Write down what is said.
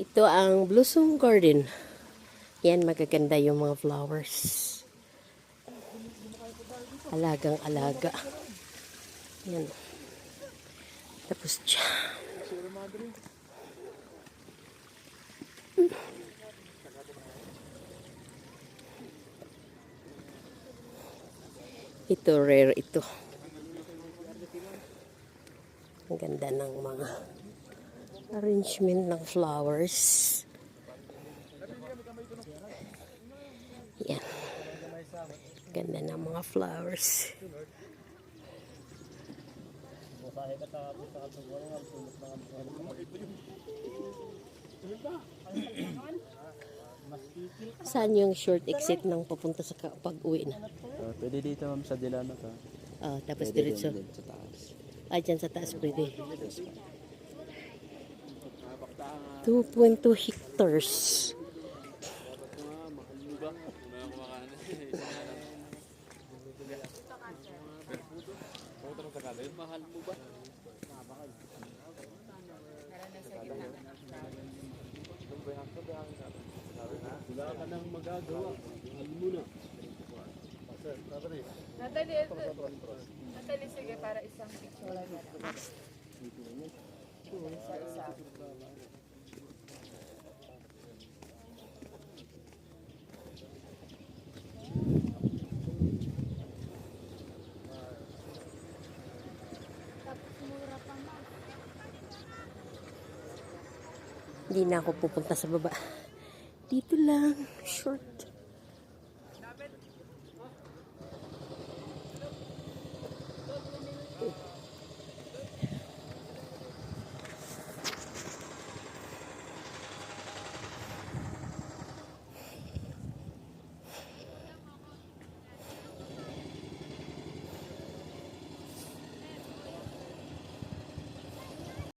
Ito ang Blossom Garden. Yan, magaganda yung mga flowers. Alagang alaga. Yan. Tapos dyan. Ito, rare ito. Ang ganda ng mga arrangement ng flowers. Yan. Ganda ng mga flowers. Saan yung short exit ng papunta sa ka- pag-uwi na? Uh, pwede dito ma'am sa Dilano to. Ah, tapos Pwede diretso. din sa taas. Ah, dyan sa taas pwede. 2.2 hectares. Natali, ito. Natali, sige, para isang picture na lang. Hindi na ako pupunta sa baba. Dito lang. Short.